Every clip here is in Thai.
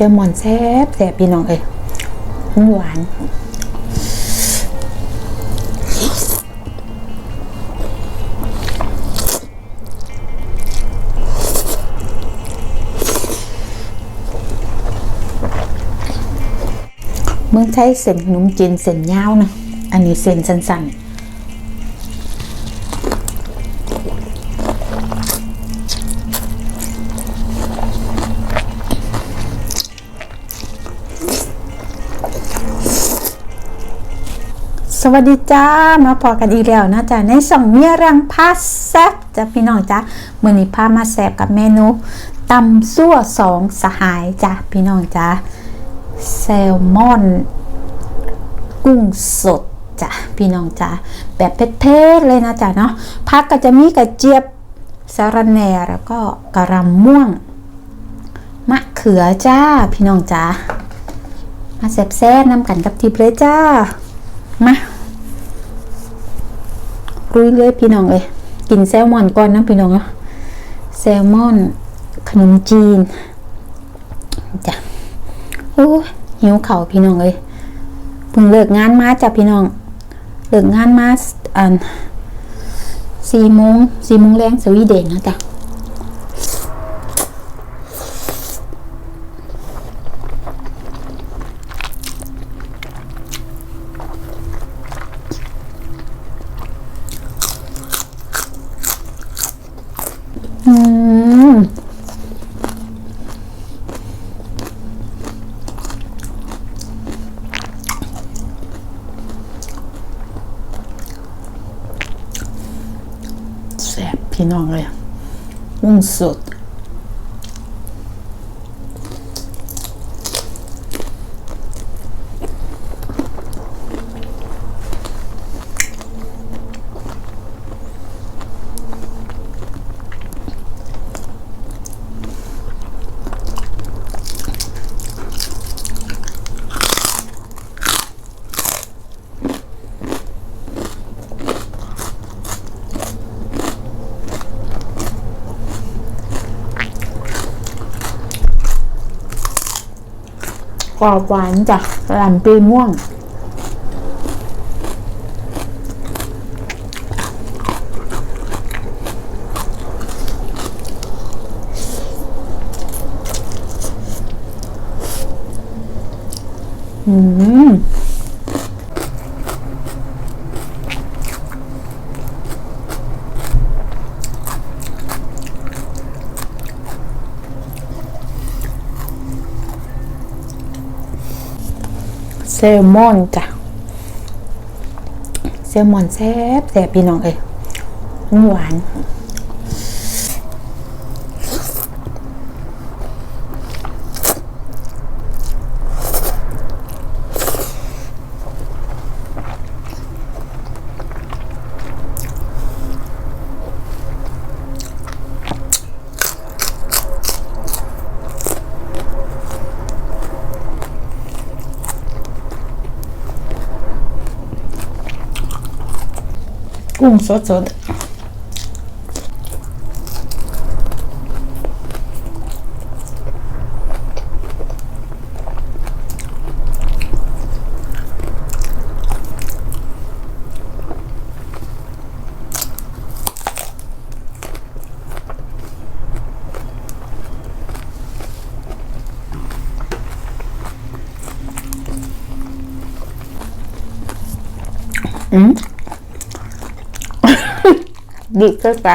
ลมอนแซ่บแซ่บพี่น้องเอ้ยหวานเมืองไทยเส้นขนมจีนเส้นยาวนะ อันนี้เส้นสั้นๆ สวัสดีจ้ามาพอกันอีกแล้วนะจ๊ะในสองเมียรังพาแซบจ้ะพี่น้องจ้ะเมื่อนี้พามาแซบกับเมนูตำซั่วสองสหายจ้ะพี่น้องจ้ะแซลมอน กุ้งสดจ้ะพี่น้องจ้ะแบบเผ็ดๆเลยนะจ๊ะเนาะพักก็จะมีกระเจี๊ยบสาระแหน่แล้วก็กระหลำม่วง มะเขือจ้าพี่น้องจ้ามาแซ่บๆน้ำกันกับทิพเลยจ้า มารุยเลยพี่น้องเลยกินแซลมอนก่อนนะพี่น้องเนาะแซลมอนขนมจีนจ้ะโอ้หิวเข่าพี่น้องเลยเพิ่งเลิกงานมาจ้ะพี่น้องเลิกงานมาอันสี่โมงสี่โมงแรงสวีเดนนะจ๊ะ อืม แซ่บ พี่น้องเลยกุ้งสด กรอบหวานจากระหล่ำปีม่วง อืม ซลมอนจ้ะเซลมอนแซ่บแซ่บพี่น้องเอ้ยหวาน กุ้งสดสดอืม ดิบก็ต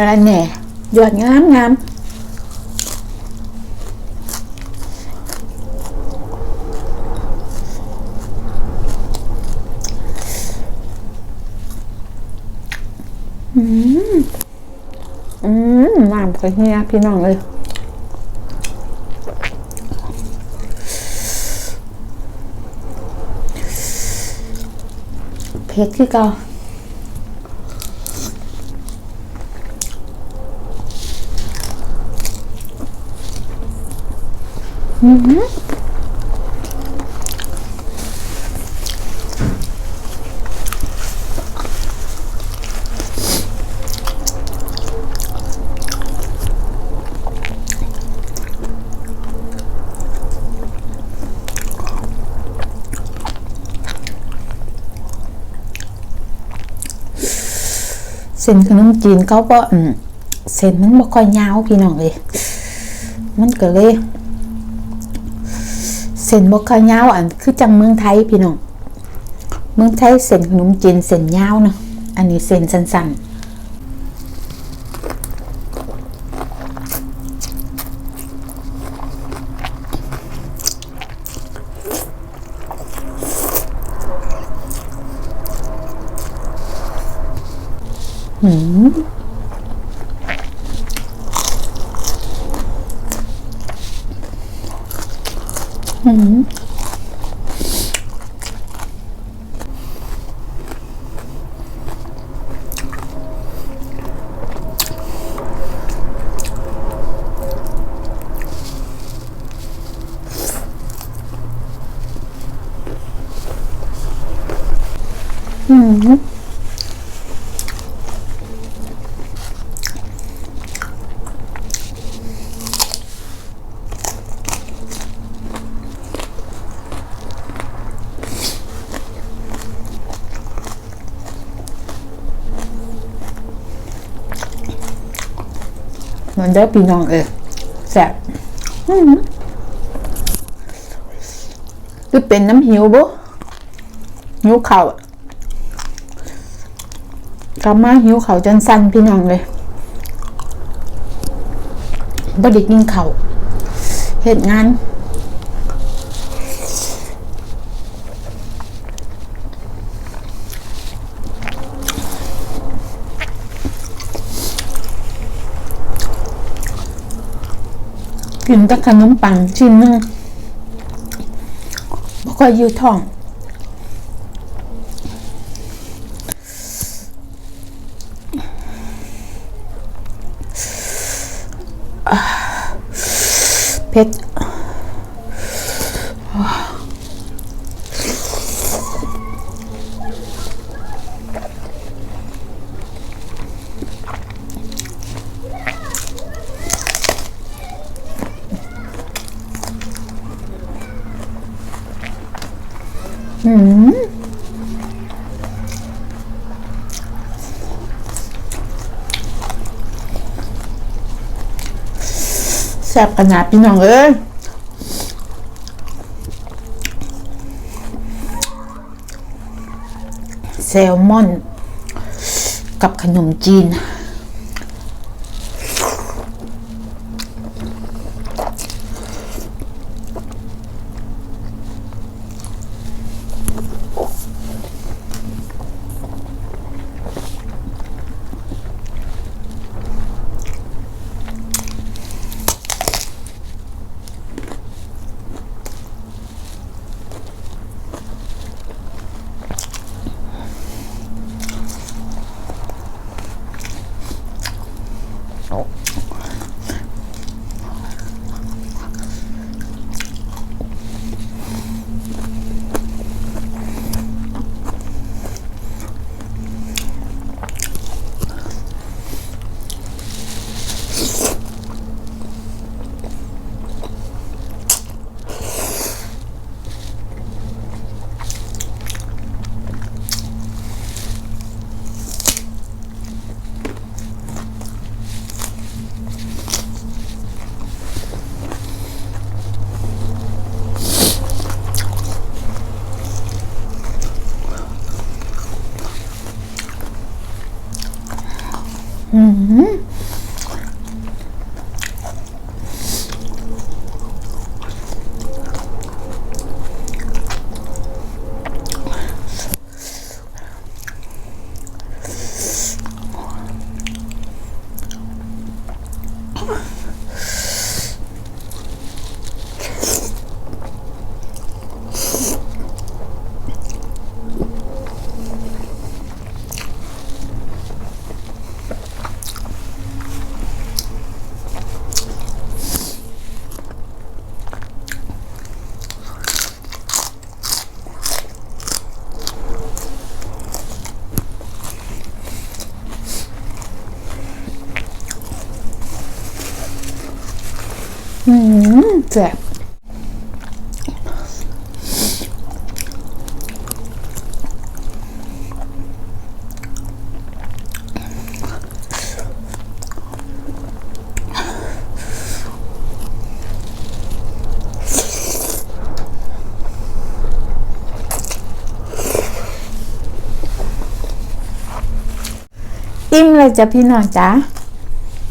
สระแหน่ยอดงามงามอืม อืมน้ำกระเฮียพี่น้องเลยเผ็ดคือเก่า ส้นขนมจีนเขาก็อืมเส้นมันบ่ค่อยยาวพี่น้องเลยมันก็เลยเส้นบ่ค่อยยาวอันคือจังเมืองไทยพี่น้องเมืองไทยเส้นขนมจีนเส้นยาวเนาะอันนี้เส้นสั้นๆ หืมหืม อืม มันได้พี่น้องเออแซ่บคือเป็นน้ำหิวบ่หิวเข่าอะกลับมาหิวเข่าจนสั่นพี่น้องเลยบ่ได้กินเขาเหตุงาน กินแต่ขนมปังชิ้นนึงบ่ค่อยอยู่ท้องเผ็ดอืมแซ่บขนาดพี่น้องเอ้ยแซลมอน กับขนมจีน ซ่บอิ่มเลยจ้ะพี่น้องจ้า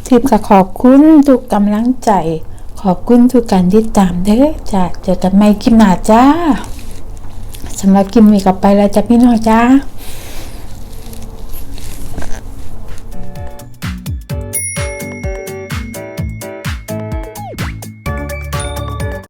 ทิพย์ก็ขอบคุณทุกกำลังใจ ขอบคุณทุกการติดตามเด้อจ้ะเจอกันใหม่คลิปหน้าจ้าสำหรับคลิปนี้ก็ไปแล้วจ้ะพี่น้องจ้า